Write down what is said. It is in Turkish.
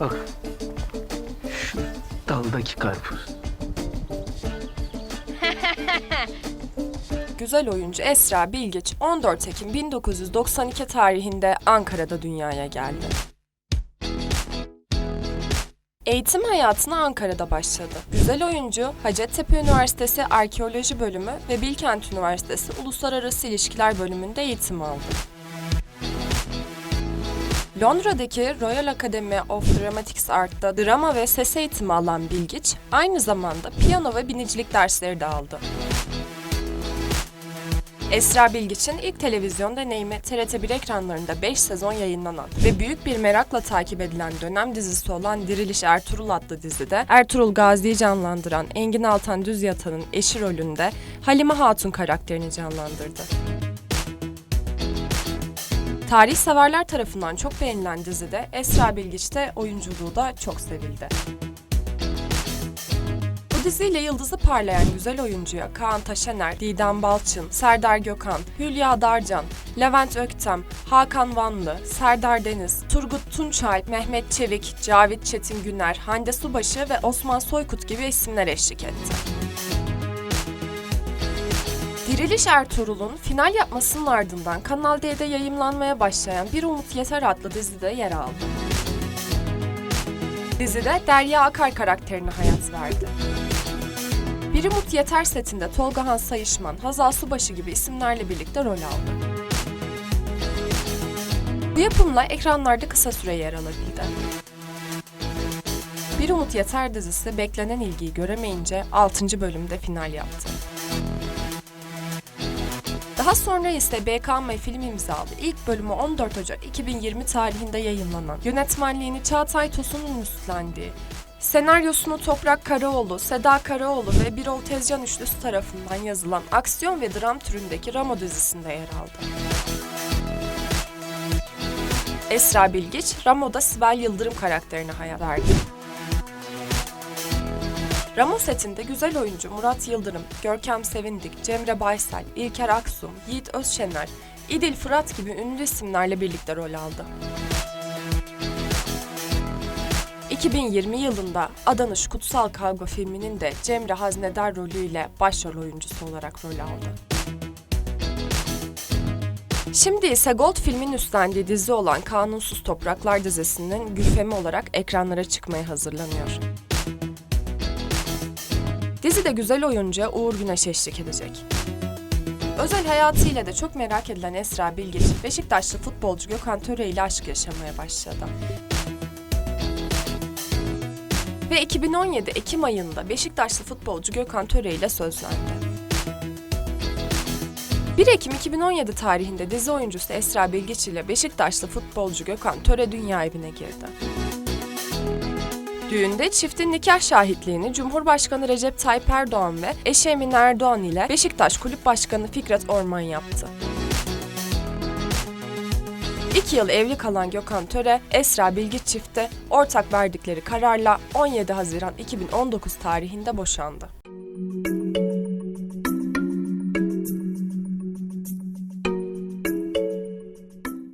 Bak. Şu daldaki karpuz. Güzel oyuncu Esra Bilgiç 14 Ekim 1992 tarihinde Ankara'da dünyaya geldi. Eğitim hayatına Ankara'da başladı. Güzel oyuncu Hacettepe Üniversitesi Arkeoloji Bölümü ve Bilkent Üniversitesi Uluslararası İlişkiler Bölümünde eğitim aldı. Londra'daki Royal Academy of Dramatics Art'ta drama ve ses eğitimi alan Bilgiç, aynı zamanda piyano ve binicilik dersleri de aldı. Esra Bilgiç'in ilk televizyon deneyimi TRT1 ekranlarında 5 sezon yayınlanan ve büyük bir merakla takip edilen dönem dizisi olan Diriliş Ertuğrul adlı dizide Ertuğrul Gazi'yi canlandıran Engin Altan Düz Yatan'ın eşi rolünde Halime Hatun karakterini canlandırdı. Tarih severler tarafından çok beğenilen dizide Esra Bilgiç'te oyunculuğu da çok sevildi. Bu diziyle yıldızı parlayan güzel oyuncuya Kaan Taşener, Didem Balçın, Serdar Gökhan, Hülya Darcan, Levent Öktem, Hakan Vanlı, Serdar Deniz, Turgut Tunçalp, Mehmet Çevik, Cavit Çetin Güner, Hande Subaşı ve Osman Soykut gibi isimler eşlik etti. Diriliş Ertuğrul'un final yapmasının ardından Kanal D'de yayımlanmaya başlayan Bir Umut Yeter adlı dizide yer aldı. Dizide Derya Akar karakterine hayat verdi. Bir Umut Yeter setinde Tolga Han Sayışman, Hazal Subaşı gibi isimlerle birlikte rol aldı. Bu yapımla ekranlarda kısa süre yer alabildi. Bir Umut Yeter dizisi beklenen ilgiyi göremeyince 6. bölümde final yaptı. Daha sonra ise BKM film imzalı ilk bölümü 14 Ocak 2020 tarihinde yayınlanan, yönetmenliğini Çağatay Tosun'un üstlendiği, senaryosunu Toprak Karaoğlu, Seda Karaoğlu ve Birol Tezcan üçlüsü tarafından yazılan aksiyon ve dram türündeki Ramo dizisinde yer aldı. Esra Bilgiç, Ramo'da Sibel Yıldırım karakterine hayat verdi. Ramo setinde güzel oyuncu Murat Yıldırım, Görkem Sevindik, Cemre Baysel, İlker Aksum, Yiğit Özşener, İdil Fırat gibi ünlü isimlerle birlikte rol aldı. 2020 yılında Adanış Kutsal Kavga filminin de Cemre Haznedar rolüyle başrol oyuncusu olarak rol aldı. Şimdi ise Gold filmin üstlendiği dizi olan Kanunsuz Topraklar dizisinin Gülfemi olarak ekranlara çıkmaya hazırlanıyor. Dizide güzel oyuncu Uğur Güneş eşlik edecek. Özel hayatıyla da çok merak edilen Esra Bilgiç, Beşiktaşlı futbolcu Gökhan Töre ile aşk yaşamaya başladı. Ve 2017 Ekim ayında Beşiktaşlı futbolcu Gökhan Töre ile sözlendi. 1 Ekim 2017 tarihinde dizi oyuncusu Esra Bilgiç ile Beşiktaşlı futbolcu Gökhan Töre dünya evine girdi. Düğünde çiftin nikah şahitliğini Cumhurbaşkanı Recep Tayyip Erdoğan ve eşi Emine Erdoğan ile Beşiktaş Kulüp Başkanı Fikret Orman yaptı. İki yıl evli kalan Gökhan Töre, Esra Bilgiç çifte ortak verdikleri kararla 17 Haziran 2019 tarihinde boşandı.